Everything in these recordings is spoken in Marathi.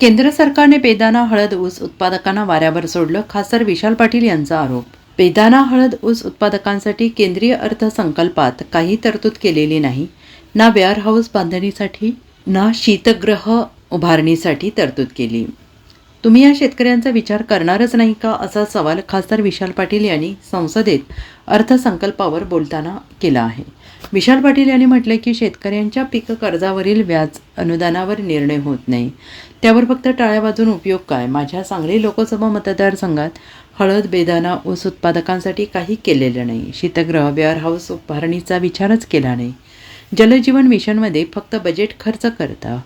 केंद्र सरकारने बेदाना हळद ऊस उत्पादकांना वाऱ्यावर सोडलं खासदार विशाल पाटील यांचा आरोप. बेदाना हळद ऊस उत्पादकांसाठी केंद्रीय अर्थसंकल्पात काही तरतूद केलेली नाही. ना वेअरहाऊस बांधणीसाठी ना शीतगृह उभारणीसाठी तरतूद केली. तुम्ही या शेतकऱ्यांचा विचार करणारच नाही का? असा सवाल खासदार विशाल पाटील यांनी संसदेत अर्थसंकल्पावर बोलताना केला आहे. विशाल पाटील यांनी म्हटलं की शेतकऱ्यांच्या पीक कर्जावरील व्याज अनुदानावर निर्णय होत नाही. त्यावर फक्त टाळ्या वाजून उपयोग काय? माझ्या सांगली लोकसभा मतदारसंघात हळद बेदाना ऊस उत्पादकांसाठी काही केलेलं नाही. शीतगृह वेअरहाऊस उभारणीचा विचारच केला नाही. जलजीवन मिशनमध्ये फक्त बजेट खर्च करता.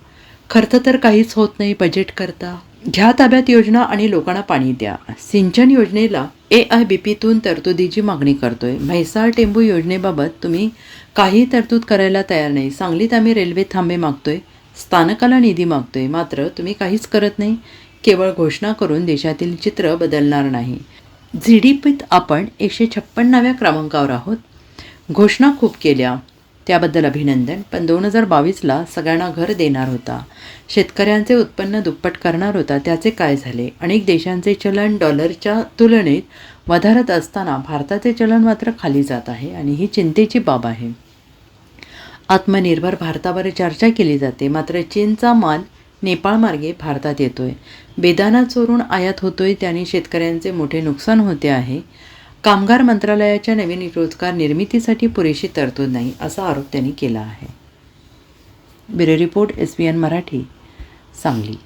खर्च तर काहीच होत नाही बजेट करता. घ्या ताब्यात योजना आणि लोकांना पाणी द्या. सिंचन योजनेला ए आय बी पीतून तरतुदीची मागणी करतोय. म्हैसाळ टेंबू योजनेबाबत तुम्ही काही तरतूद करायला तयार नाही. सांगलीत आम्ही रेल्वे थांबे मागतोय. स्थानकाला निधी मागतोय. मात्र तुम्ही काहीच करत नाही. केवळ घोषणा करून देशातील चित्र बदलणार नाही. जी डी पीत आपण एकशे छप्पन्नाव्या क्रमांकावर आहोत. घोषणा खूप केल्या. त्याबद्दल अभिनंदन. पण दोन हजार बावीसला सगळ्यांना घर देणार होता. शेतकऱ्यांचे उत्पन्न दुप्पट करणार होता त्याचे काय झाले? अनेक देशांचे चलन डॉलरच्या तुलनेत वधारत असताना भारताचे चलन मात्र खाली जात आहे आणि ही चिंतेची बाब आहे. आत्मनिर्भर भारतावर चर्चा केली जाते. मात्र चीनचा माल नेपाळमार्गे भारतात येतोय. बेदाना चोरून आयात होतोय त्याने शेतकऱ्यांचे मोठे नुकसान होते आहे. कामगार मंत्रालयाच्या नवीन रोजगार निर्मितीसाठी पुरेशी तरतूद नाही असा आरोप त्यांनी केला आहे. Bureau report S B N Marathi Sangli.